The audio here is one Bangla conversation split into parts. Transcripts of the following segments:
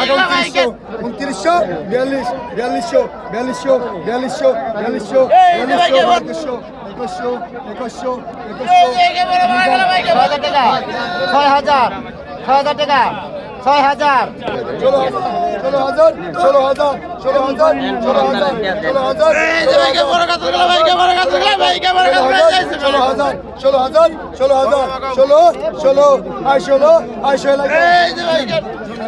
উনত্রিশশো উনত্রিশশো বিয়াল্লিশ বিয়াল্লিশশো বিয়াল্লিশশো বিয়াল্লিশশো বিয়াল্লিশশো বিয়াল্লিশশো একুশশো একুশশো একুশশো একুশশো ছয় হাজার টাকা ছয় হাজার ছয় হাজার ষোলো হাজার ষোলো হাজার ষোলো হাজার ষোলো হাজার ষোলো হাজার ষোলো হাজার ষোলো হাজার ষোলো হাজার ষোলো হাজার ষোলো ষোলো আয় ষোলো আয় ষোলো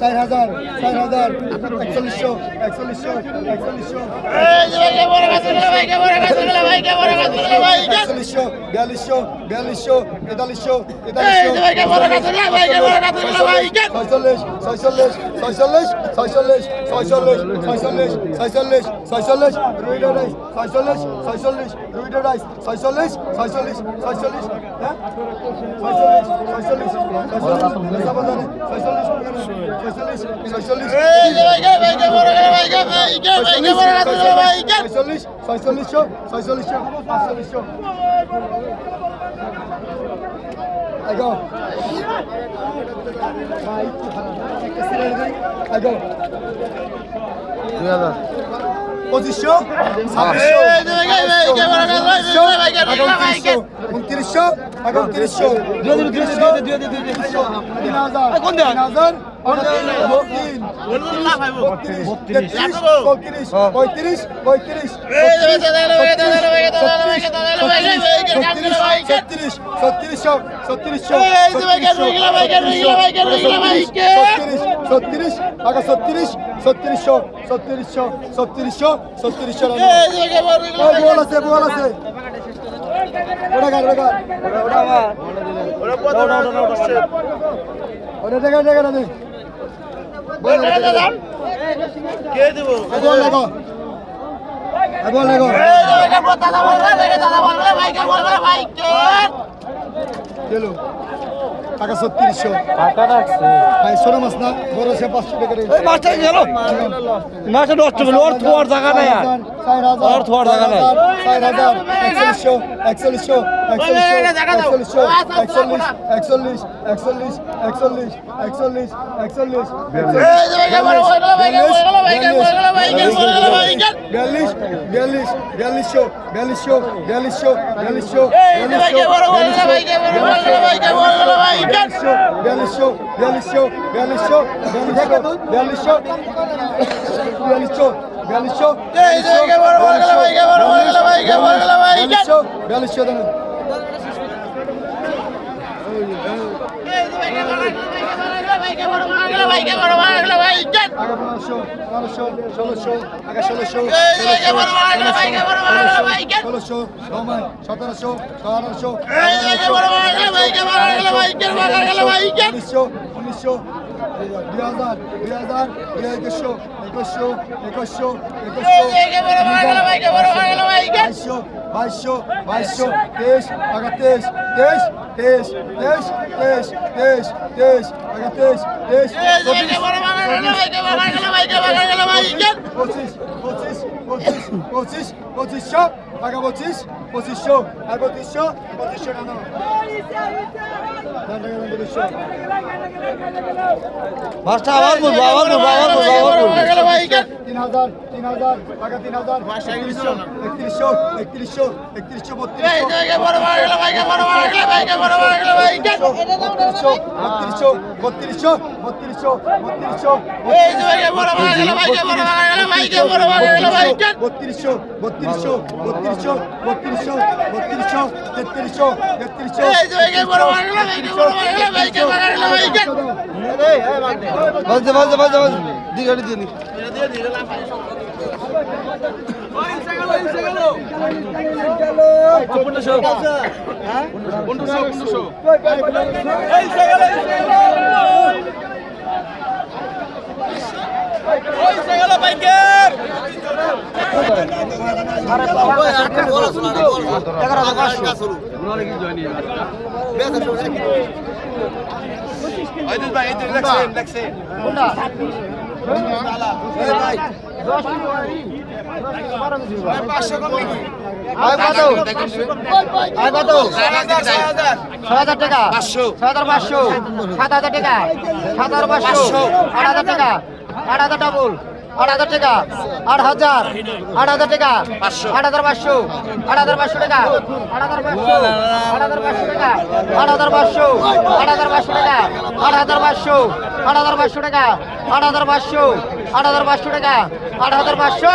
চার হাজার চার হাজার, একচল্লিশশো একচল্লিশশো একচল্লিশশো একচল্লিশশো বিয়াল্লিশশো বিয়াল্লিশশো তেতাল্লিশশো তেতাল্লিশশো ছয়চল্লিশ ছয়চল্লিশ ছয়চল্লিশ ছয়চল্লিশ 46 46 46 46 46 Rüyde Reis 46 46 Rüyde Reis 46 46 46 ha 46 46 46 Hesabını 46 46 46 Hey gel gel gel gel gel gel gel gel gel gel 46 46 46 46 46 46 46 I go. I go. পঁচিশশো উনত্রিশশো উনত্রিশশো তিন হাজার পঁয়ত্রিশ পঁয়ত্রিশ ছত্রিশ ছত্রিশশো ছত্রিশশো ছত্রিশ টাকা ছত্রিশ ছত্রিশশো ছত্রিশশো ছত্রিশশো ছত্রিশশো বল আছে বল আছে ওটা গান ওটা গান ওটা দেখা দেখা না বল লাগো বল লাগো চলো টাকা ছত্রিশশো ভাই ষোলো মাস না বড় সে পাঁচশো টাকা। মাছটা নষ্ট করল ওর জায়গা নাই আর আর থোয়ার জায়গা নাই। চার হাজার একচল্লিশশো একচল্লিশশো একচল্লিশশো একচল্লিশ একচল্লিশ একচল্লিশ একচল্লিশ একচল্লিশ একচল্লিশ বিয়াল্লিশ বিয়াল্লিশ বিয়াল্লিশশো বিয়াল্লিশশো বিয়াল্লিশশো বিয়াল্লিশশো বিয়াল্লিশশো বিয়াল্লিশশো বিয়াল্লিশশো বিয়াল্লিশশো বিয়াল্লিশশো বিয়াল্লিশশো বিয়াল্লিশশো বিয়াল্লিশশো বিয়াল্লিশশো বিয়াল্লিশশো দেন। সতেরোশো সতেরোশো উনিশশো উনিশশো দুই হাজার দুই হাজার দুই একুশশো একুশশো একুশশো একুশশো বাইশশো বাইশশো তেইশ আগা তেইশ তেইশ তেইশ তেইশ তেইশ তেইশ তেইশ আগা তেইশ তেইশ পঁচিশ পঁচিশ পঁচিশ পঁচিশ পঁচিশশো আগা পঁচিশ পঁচিশশো আর পঁচিশশো পঁচিশশো টাকা। মাছটা আবার বলব আবার বলব আবার বলব আবার বলব তিন হাজার তিন হাজার টাকা তিন হাজার একত্রিশশো একত্রিশশো একত্রিশশো একত্রিশশো বত্রিশশো। বত্রিশশো বত্রিশশো বত্রিশশো বত্রিশশো বত্রিশশো বত্রিশশো বত্রিশশো বত্রিশশো বত্রিশশো বত্রিশশো তেত্রিশশো তেত্রিশশো বাজে বাজে বাজে বাজে দিগাড়ি দিয়ে নি। পনেরোশো পনেরোশো পনেরোশো পনেরোশো টাকা। ছয় হাজার পাঁচশো। সাত হাজার টাকা। সাত হাজার পাঁচশো। আট হাজার টাকা। আট হাজার ডাবল আট হাজার টাকা আট হাজার আট হাজার টাকা আট হাজার পাঁচশো আট হাজার পাঁচশো টাকা আট হাজার পাঁচশো আট হাজার পাঁচশো টাকা আট হাজার পাঁচশো আট হাজার পাঁচশো টাকা আট হাজার পাঁচশো আট হাজার পাঁচশো টাকা আট হাজার পাঁচশো আট হাজার পাঁচশো টাকা আট হাজার পাঁচশো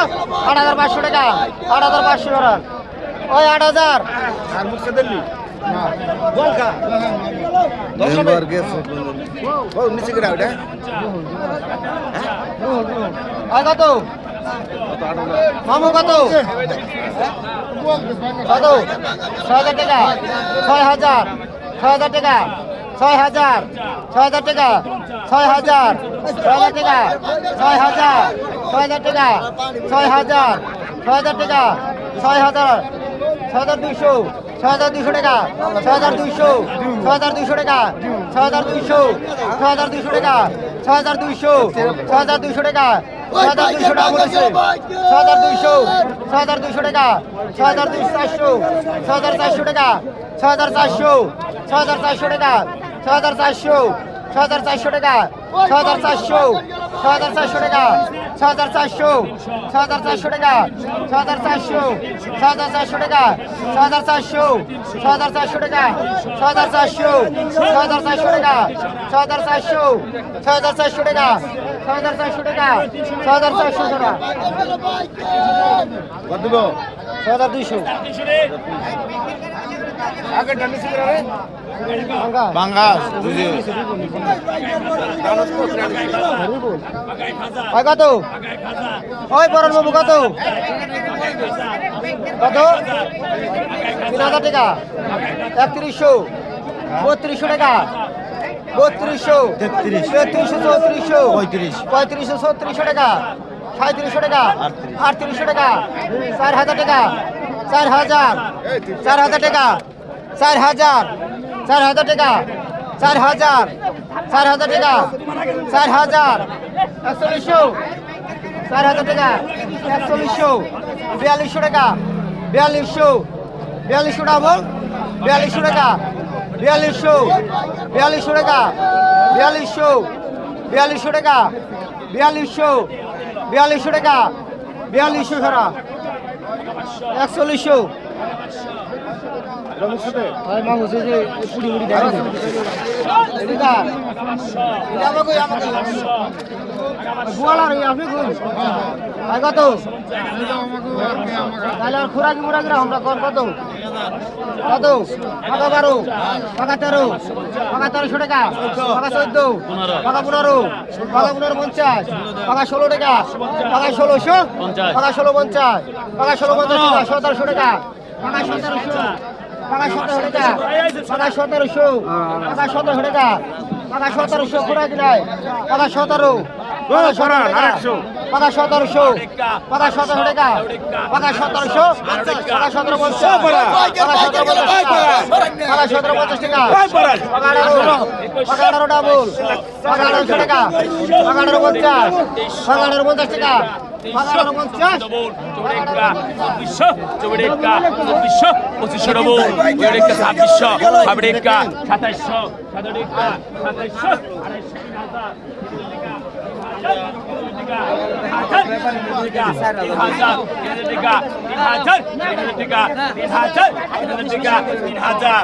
আট হাজার পাঁচশো টাকা আট হাজার পাঁচশো টাকা ওই আট হাজার আর কত মামু কত কত ছয় হাজার টাকা ছয় হাজার ছয় হাজার টাকা ছয় হাজার ছয় হাজার টাকা ছয় হাজার ছয় হাজার টাকা ছয় হাজার ছয় হাজার টাকা ছয় হাজার ছয় হাজার টাকা ছয় হাজার ছয় হাজার দুইশো ছয় হাজার দুইশো টাকা ছয় হাজার দুইশো ছয় হাজার দুইশো টাকা ছয় হাজার দুইশো ছয় হাজার দুইশো টাকা ছয় হাজার দুইশো ছয় হাজার দুইশো টাকা ছয় হাজার দুইশো টাকা বলেছে ছয় হাজার দুইশো ছয় হাজার দুইশো টাকা ছয় হাজার দুইশো চারশো ছ হাজার চারশো টাকা ছ হাজার চারশো ছয় হাজার চারশো টাকা ছয় হাজার চারশো ছয় হাজার চারশো টাকা ছয় হাজার চারশো ছয় হাজার চারশো টাকা ছয় হাজার চারশো ছয় হাজার চারশো টাকা ছয় হাজার চারশো ছয় হাজার চারশো টাকা ছয় হাজার চারশো ছয় হাজার চারশো টাকা ছয় হাজার চারশো ছয় হাজার চারশো টাকা ছয় হাজার চারশো ছয় হাজার চারশো টাকা ছয় হাজার চারশো টাকা ছয় হাজার চারশো টাকা ছয় হাজার দুইশো বাঙ্গাস ওই কত? ওই বরণ বাবু কত? কত? তিন হাজার টাকা। একত্রিশশো। বত্রিশশো টাকা। বত্রিশশো। তেত্রিশ। তেত্রিশশো চৌত্রিশশো। পঁয়ত্রিশ। পঁয়ত্রিশশো ছত্রিশশো টাকা। সাঁত্রিশশো টাকা। আটত্রিশশো টাকা। চার হাজার টাকা। চার হাজার। চার হাজার টাকা। চার হাজার। চার হাজার টাকা, চার হাজার চার হাজার টাকা, চার হাজার, একচল্লিশশো, চার হাজার টাকা, একচল্লিশশো, বিয়াল্লিশশো টাকা, বিয়াল্লিশশো বিয়াল্লিশশো ডাবল বিয়াল্লিশশো টাকা, বিয়াল্লিশশো বিয়াল্লিশশো টাকা, বিয়াল্লিশশো বিয়াল্লিশশো টাকা, বিয়াল্লিশশো বিয়াল্লিশশো টাকা, বিয়াল্লিশশো সারা একচল্লিশশো কত? তাহলে খোরাকি মোরাকি আমরা কত? কত? পাকা বারো, পাকা তেরো, পাকা তেরোশো টাকা, পাকা চোদ্দ, পাকা পনেরো পাকা পনেরো পঞ্চাশ, পাকা ষোলো টাকা, পাকা ষোলোশো, পাকা ষোলো পঞ্চাশ, পাকা ষোলো পঞ্চাশ টাকা সতেরোশো টাকা, পাকা সতেরোশো পাকা সতেরো টাকা পাকা সতেরোশো। পাকা সতেরোশো টাকা। পাকা সতেরোশো খোরাকি নাই পাকা সতেরো। পাকা সতেরোশো পাকা সতেরো টাকা। পাকা সতেরোশো। পাকা সতেরো পঞ্চাশ। পাকা সতেরো পাকা সতেরো পঞ্চাশ টাকা। পাকা আঠারো। পাকা আঠারো ডাবল পাকা আঠারোশো টাকা। পাকা আঠারো পঞ্চাশ। পাকা আঠারো পঞ্চাশ টাকা। চব্বিশশো চৌড়েক্কা চব্বিশশো পঁচিশশো ডবল চৌড়েক্কা ছাব্বিশশো ছাবড়েক্কা সাতাইশশো সাতাইশশো সাতাইশশো আড়াইশো তিন হাজার তিন হাজার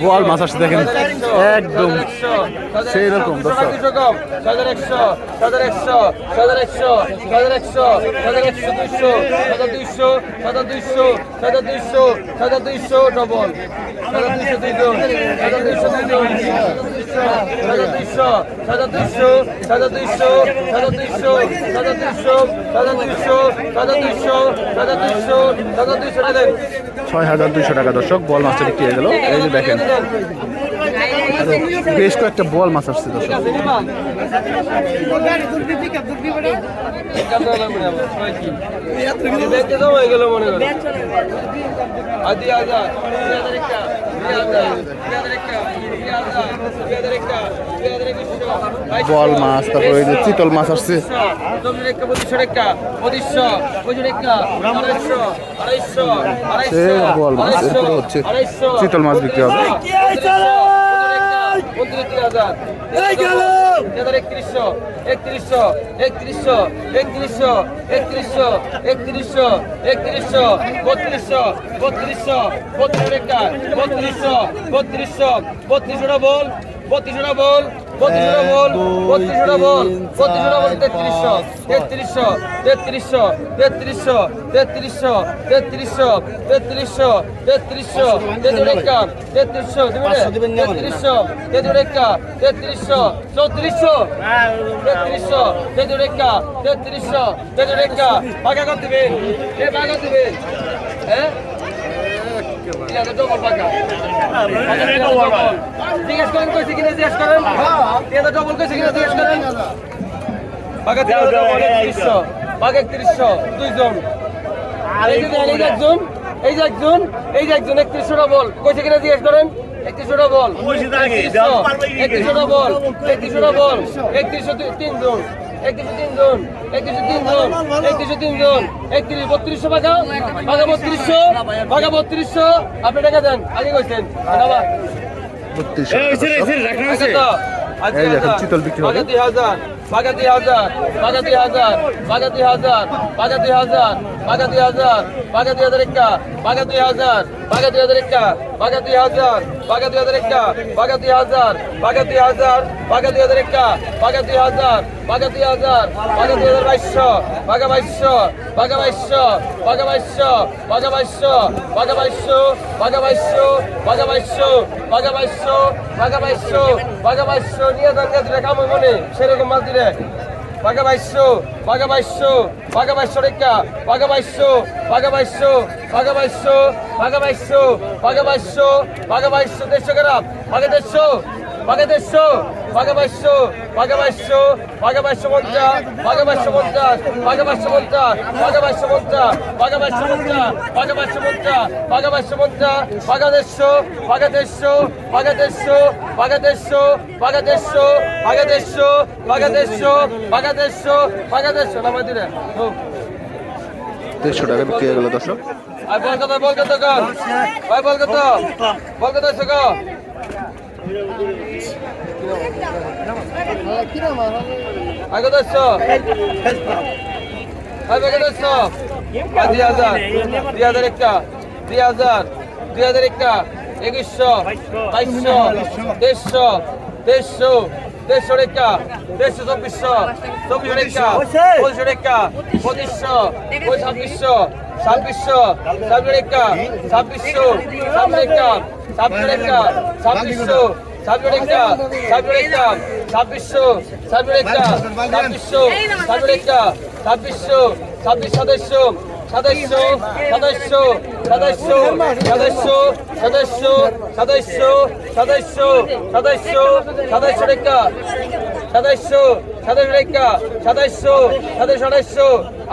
গোয়াল মাছ আসছে দেখেন একদম সেই রকম দুইশো দুইশো দুইশো দুইশো দুইশো ডবল দুইশো ছয় হাজার দুইশো টাকা দর্শক বল মাছটা বিক্রি হয়ে গেল। এই যে দেখেন বেশ কয়েকটা বল মাছ আসছে দর্শক। বল মাছ, তারপরে ওই যে চিতল মাছ আসছে। চিতল মাছ বিক্রি হবে। হাজার। একত্রিশশো একত্রিশশো একত্রিশশো একত্রিশশো একত্রিশশো একত্রিশশো একত্রিশশো বত্রিশশো বত্রিশশো বত্রিশ বত্রিশশো বত্রিশশো বত্রিশশো বল। বত্রিশশো বল বত্রিশশো বল বত্রিশশো বল বত্রিশশো বল তেত্রিশশো তেত্রিশশো তেত্রিশশো তেত্রিশশো তেত্রিশশো তেত্রিশশো তেত্রিশশো তেত্রিশশো তেত্রিশশো তেত্রিশশো তেত্রিশশো তেত্রিশশো তেত্রিশশো চৌত্রিশশো তেত্রিশশো তেত্রিশো তেত্রিশশো তেত্রিশো পাকা করতে দিবেন এ পাকা দিবেন হ্যাঁ ডবল জিজ্ঞেস করেন কইছে এই যে এই যে একজন এই যে একজন এই যে একজন একত্রিশশো ডবল কইছে কিনা জিজ্ঞেস করেন একত্রিশশো ডবল একত্রিশশো ডবল একত্রিশশো ডবল একত্রিশশো তিনজন একত্রিশশো তিনজন একত্রিশশো তিনজন একত্রিশশো তিনজন একত্রিশ বত্রিশশো পাকা পাকা বত্রিশশো পাকা বত্রিশশো। আপনি টাকা দেন আগে কইছেন। হবে। দুই হাজার বাগা দুই হাজার বাগা দুই হাজার বাগা দুই হাজার বাগা দুই হাজার বাগা দুই হাজার বাগা দুই হাজার একটা বাগা দুই হাজার। বাগা দুই হাজার একটা বাগা দুই হাজার বাগা দুই হাজার একটা বাগা দুই হাজার বাগা দুই হাজার বাগা দুই হাজার একটা বাগা দুই হাজার বাগা দুই হাজার বাগা দুই হাজার বাইশশো বাগা বাইশশো বাগা বাইশশো বাগা বাইশশো বাগা বাইশশো বাগা বাইশশো বাগা বাইশশো বাগা বাইশশো বাগা বাইশশো বাগা বাইশশো বাগা বাইশশো নিয়ে যান দিলে কাম মনে সেরকম মাছ দিলে বাঘা বাইশো বাঘা বাইশো বাঘা বাইশো রেখা বাঘা বাইশো বাঘা বাইশো বাঘা বাইশো বাঘা বাইশো বাঘা বাইশো বাগা দেড়শো বাগা বাইশশো বাগা বাইশশো বাগা বাইশশো পঞ্চাশ বাগা বাইশশো পঞ্চাশ বাগা বাইশশো পঞ্চাশ বাগা বাইশশো পঞ্চাশ বাগা বাইশশো পঞ্চাশ বাগা বাইশশো পঞ্চাশ বাগা বাইশশো পঞ্চাশ বাগা দেড়শো বাগা দেড়শো বাগা দেড়শো বাগা দেড়শো বাগা দেড়শো বাগা দেড়শো বাগা দেড়শো বাগা দেড়শো বাগা দেড়শো নামা দিলে দেড়শো টাকা বিক্রি হয়ে গেল দর্শক। আর বল কত বল কর ভাই বল কত বল কত আছে গো আগে আছো আগে আছো দুই হাজার দুই হাজার একটা দুই হাজার দুই হাজার একটা একুশশো বাইশশো দেড়শো দেড়শো দেড়শো রেখা দেড়শো চব্বিশশো চব্বিশ রেখা পঁচিশশো রেখা পঁচিশশো ছাব্বিশশো ছাব্বিশশো ছাব্বিশ রেখা ছাব্বিশশো ছাব্বিশ রেখা ছাব্বিশ রেখা ছাব্বিশশো ছাব্বিশ রেখা ছাব্বিশ রেখা ছাব্বিশশো ছাব্বিশ রেখা ছাব্বিশশো ছাব্বিশ রেখা ছাব্বিশশো ছাব্বিশ সাতাশশো সাতাশশো সদস্য সদস্য সদস্য সদস্য সদস্য সদস্য সদস্য সদস্য রেখা সদস্য সদস্য রেখা সদস্য সদস্য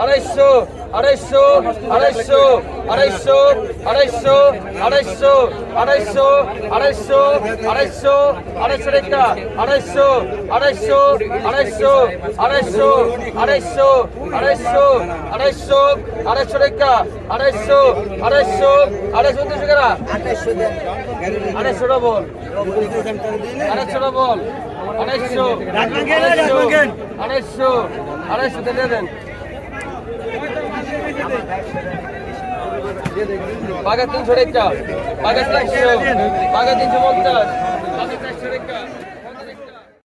আড়াইশো আড়াইশো আড়াইশো আড়াইশো আড়াইশো আড়াইশো আড়াইশো আড়াইশো আড়াইশো আড়াইশো টাকা আড়াইশো আড়াইশো আড়াইশো আড়াইশো আড়াইশো আড়াইশো আড়াইশো আড়াইশো টাকা আড়াইশো আড়াইশো আড়াইশো উনত্রিশ টাকা আড়াইশো ডবল আড়াইশো ডবল আড়াইশো আড়াইশো আড়াইশো আড়াইশো দিয়ে দেন পাকা তিনশো রেখা। পাকা তিনশো। পাকা তিনশো পঞ্চাশ। পাকা চারশো রেখা